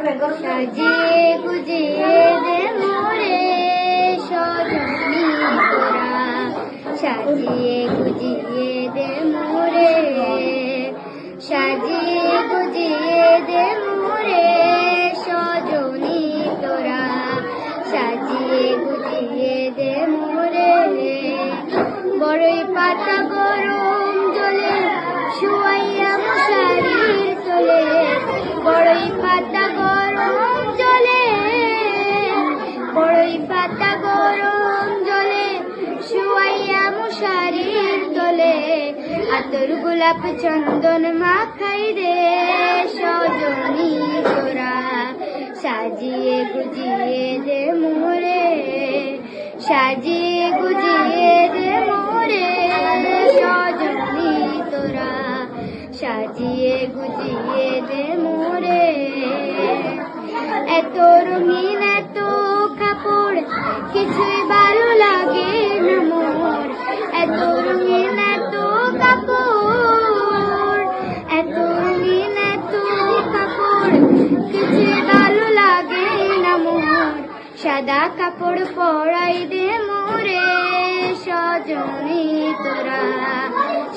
সাজিয়ে গুজিয়ে দে মোরে সজনী তোরা সাজিয়ে গুজিয়ে দে মোরে সাজিয়ে গুজিয়ে দে মোরে সজনী তোরা সাজিয়ে গুজিয়ে দে মোরে বড়ই পাতা গরম জলে শুয়াইয়া মশারির তোলে, বড়ই পাতা আতর গোলাপ চন্দন মাখাই রে, সজনী তোরা। সাজিয়ে গুজিয়ে দে মোরে, সাজিয়ে গুজিয়ে দে মোরে, সজনী তোরা। সাজিয়ে গুজিয়ে দে মোরে। এত রঙিন এত কাপড়, কিছুই ভালো লাগে সাদা কাপড় পরাই দে মোরে সজনী তোরা।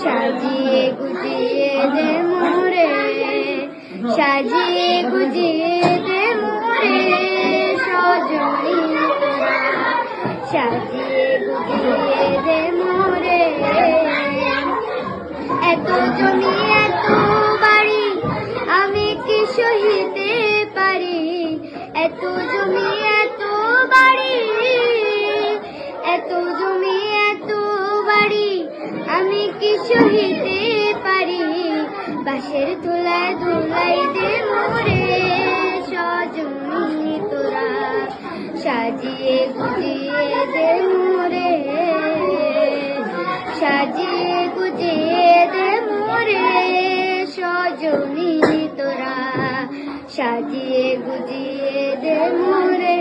সাজিয়ে গুজিয়ে দে মোরে, সাজিয়ে গুজিয়ে দে মোরে সজনী তোরা। সাজিয়ে গুজিয়ে দে মোরে, এত জমি, এত বাড়ি আমি কি সহিতে পারি? এত জমি আমি কি সহিতে পারি। বাঁশের তোলায় ধুলাই দে মোরে সজনী তোরা। সাজিয়ে গুজিয়ে দে মোরে। সাজিয়ে গুজিয়ে দে মোরে সজনী তোরা। সাজিয়ে গুজিয়ে দে মোরে।